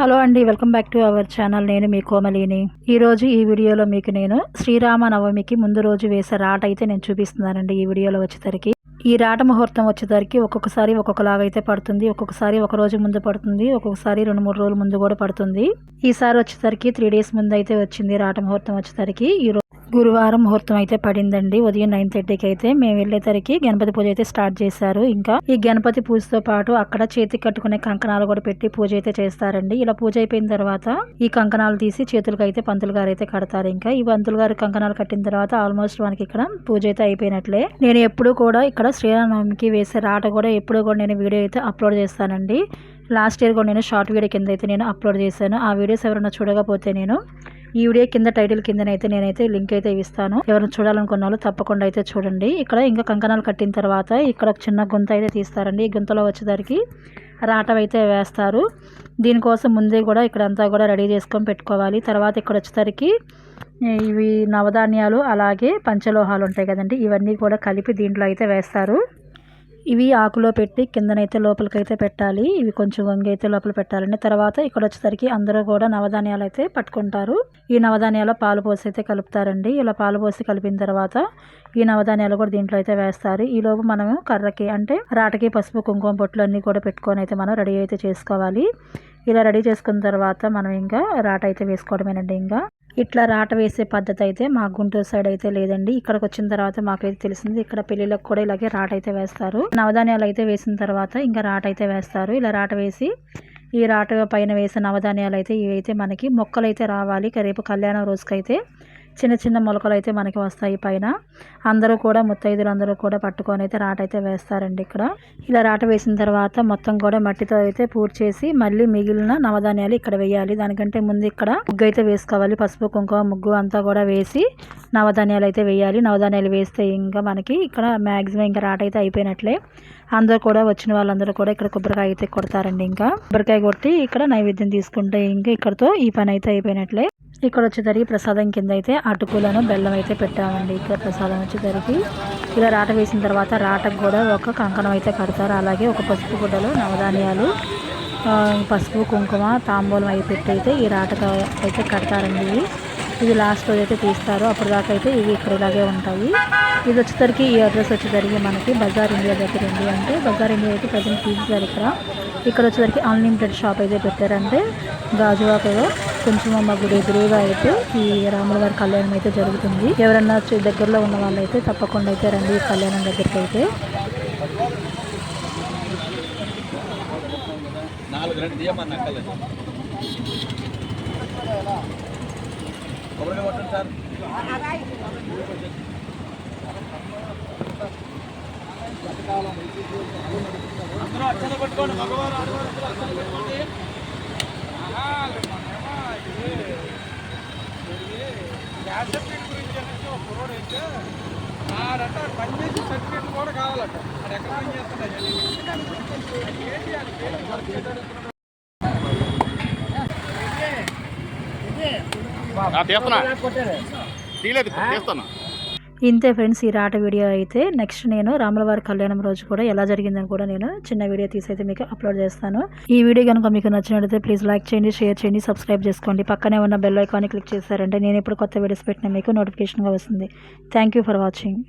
Hello అండి welcome back to our channel. నేను మీ కోమలిని. ఈరోజు ఈ వీడియోలో మీకు నేను శ్రీరామ నవమికి ముందు రోజు వేసే రాట అయితే నేను చూపిస్తున్నానండి ఈ వీడియోలో వచ్చేసరికి. ఈ రాట ముహూర్తం వచ్చేసరికి ఒక్కొక్కసారి ఒక్కొక్కలాగా అయితే పడుతుంది. ఒక్కొక్కసారి ఒక రోజు ముందు పడుతుంది. ఒక్కొక్కసారి రెండు మూడు రోజుల ముందు కూడా పడుతుంది. ఈసారి వచ్చేసరికి త్రీ డేస్ ముందు అయితే వచ్చింది రాట ముహూర్తం వచ్చేసరికి. ఈ గురువారం ముహూర్తం అయితే పడిందండి. ఉదయం నైన్ థర్టీకి అయితే మేము వెళ్ళేసరికి గణపతి పూజ అయితే స్టార్ట్ చేశారు. ఇంకా ఈ గణపతి పూజతో పాటు అక్కడ చేతికి కట్టుకునే కంకణాలు కూడా పెట్టి పూజ అయితే చేస్తారండి. ఇలా పూజ అయిపోయిన తర్వాత ఈ కంకణాలు తీసి చేతులకు అయితే పంతులు గారు అయితే కడతారు. ఇంకా ఈ పంతులు గారు కంకణాలు కట్టిన తర్వాత ఆల్మోస్ట్ మనకి ఇక్కడ పూజ అయితే అయిపోయినట్లే. నేను ఎప్పుడు కూడా ఇక్కడ శ్రీరామనవమికి వేసే రాట కూడా ఎప్పుడు కూడా నేను వీడియో అయితే అప్లోడ్ చేస్తానండి. లాస్ట్ ఇయర్ కూడా నేను షార్ట్ వీడియో కింద అయితే నేను అప్లోడ్ చేశాను. ఆ వీడియోస్ ఎవరైనా చూడకపోతే నేను ఈ వీడియో కింద టైటిల్ కిందనైతే నేనైతే లింక్ అయితే ఇస్తాను. ఎవరైనా చూడాలనుకున్న వాళ్ళు తప్పకుండా అయితే చూడండి. ఇక్కడ ఇంకా కంకణాలు కట్టిన తర్వాత ఇక్కడ ఒక చిన్న గుంత అయితే తీస్తారండి. ఈ గుంతలో వచ్చేసరికి రాటం అయితే వేస్తారు. దీనికోసం ముందే కూడా ఇక్కడ అంతా కూడా రెడీ చేసుకొని పెట్టుకోవాలి. తర్వాత ఇక్కడ వచ్చేసరికి ఇవి నవధాన్యాలు అలాగే పంచలోహాలు ఉంటాయి కదండి. ఇవన్నీ కూడా కలిపి దీంట్లో అయితే వేస్తారు. ఇవి ఆకులో పెట్టి కిందనైతే లోపలికైతే పెట్టాలి. ఇవి కొంచెం వంగి అయితే లోపల పెట్టాలండి. తర్వాత ఇక్కడ వచ్చేసరికి అందరూ కూడా నవధాన్యాలు అయితే పట్టుకుంటారు. ఈ నవధాన్యాలు పాలు పోసి అయితే కలుపుతారండి. ఇలా పాలు పోసి కలిపిన తర్వాత ఈ నవధాన్యాలు కూడా దీంట్లో అయితే వేస్తారు. ఈ లోపు మనము కర్రకి అంటే రాటకి పసుపు కుంకుమ బొట్లు అన్నీ కూడా పెట్టుకొని అయితే మనం రెడీ అయితే చేసుకోవాలి. ఇలా రెడీ చేసుకున్న తర్వాత మనం ఇంకా రాట అయితే వేసుకోవడమేనండి ఇంకా. ఇట్లా రాట వేసే పద్ధతి అయితే మా గుంటూరు సైడ్ అయితే లేదండి. ఇక్కడికి వచ్చిన తర్వాత మాకైతే తెలిసింది ఇక్కడ పెళ్ళిళ్ళకి కూడా ఇలాగే రాట అయితే వేస్తారు. నవధాన్యాలు అయితే వేసిన తర్వాత ఇంకా రాట అయితే వేస్తారు. ఇలా రాట వేసి ఈ రాట పైన వేసిన నవధాన్యాలు అయితే ఇవైతే మనకి మొక్కలు అయితే రావాలి. రేపు కళ్యాణం రోజుకైతే చిన్న చిన్న మొలకలు అయితే మనకి వస్తాయి పైన. అందరూ కూడా ముత్తైదులు అందరూ కూడా పట్టుకొని అయితే రాట అయితే వేస్తారండి ఇక్కడ. ఇలా రాట వేసిన తర్వాత మొత్తం కూడా మట్టితో అయితే పూర్తి చేసి మళ్ళీ మిగిలిన నవధాన్యాలు ఇక్కడ వేయాలి. దానికంటే ముందు ఇక్కడ ముగ్గు అయితే వేసుకోవాలి. పసుపు కుంకుమ ముగ్గు అంతా కూడా వేసి నవధాన్యాలు అయితే వేయాలి. నవధాన్యాలు వేస్తే ఇంకా మనకి ఇక్కడ మ్యాక్సిమం ఇంకా రాట అయితే అయిపోయినట్లే. అందరూ కూడా వచ్చిన వాళ్ళందరూ కూడా ఇక్కడ కొబ్బరికాయ అయితే కొడతారండి ఇంకా. కొబ్బరికాయ కొట్టి ఇక్కడ నైవేద్యం తీసుకుంటే ఇంకా ఇక్కడతో ఈ పని అయితే అయిపోయినట్లే. ఇక్కడ వచ్చేసరికి ప్రసాదం కింద అయితే అటుకులను బెల్లం అయితే పెట్టామండి. ఇక్కడ ప్రసాదం వచ్చేసరికి ఇలా రాట వేసిన తర్వాత రాటకు కూడా ఒక కంకణం అయితే కడతారు. అలాగే ఒక పసుపు గుడ్డలో నవధాన్యాలు పసుపు కుంకుమ తాంబూలం అయి పెట్టి అయితే ఈ రాటకు అయితే కడతారండి. ఇవి ఇది లాస్ట్ రోజు అయితే తీస్తారు. అప్పుడు దాకా అయితే ఇవి ఇక్కడ ఇలాగే ఉంటాయి. ఇది వచ్చేసరికి ఈ అడ్రస్ వచ్చేసరికి మనకి బజార్ ఇండియా దగ్గర ఉంది అంటే బజార్ ఇండియా అయితే ప్రజెంట్ తీసేసారు ఇక్కడ. ఇక్కడ వచ్చేసరికి అన్లిమిటెడ్ షాప్ అయితే పెట్టారంటే గాజువాకలో కొంచెం అమ్మ గుడి ఎదురుగా అయితే ఈ రాముల వారి కళ్యాణం అయితే జరుగుతుంది. ఎవరన్నా దగ్గరలో ఉన్న వాళ్ళైతే తప్పకుండా అయితే రండి ఈ కళ్యాణం దగ్గరికి అయితే. అందరూ పట్టుకోండి మగవారు గ్యాస్ సర్టిఫికేట్ గురించి అనేసి ఒక కుర్రోడు అయితే ఆడట పనిచేసి సర్టిఫికేట్ కూడా కావాలట అది ఎక్కడ చేస్తున్నాడు ఏంటి తీస్తున్నా. ఇంతే ఫ్రెండ్స్ ఈ రాట వీడియో అయితే నెక్స్ట్ నేను రాములవారి కళ్యాణం రోజు కూడా ఎలా జరిగిందని కూడా నేను చిన్న వీడియో తీసి అయితే మీకు అప్లోడ్ చేస్తాను. ఈ వీడియో కనుక మీకు నచ్చినట్లయితే ప్లీజ్ లైక్ చేయండి షేర్ చేయండి సబ్స్క్రైబ్ చేసుకోండి. పక్కనే ఉన్న బెల్ ఐకాన్ని క్లిక్ చేశారంటే నేను ఇప్పుడు కొత్త వీడియోస్ పెట్టిన మీకు నోటిఫికేషన్గా వస్తుంది. Thank for watching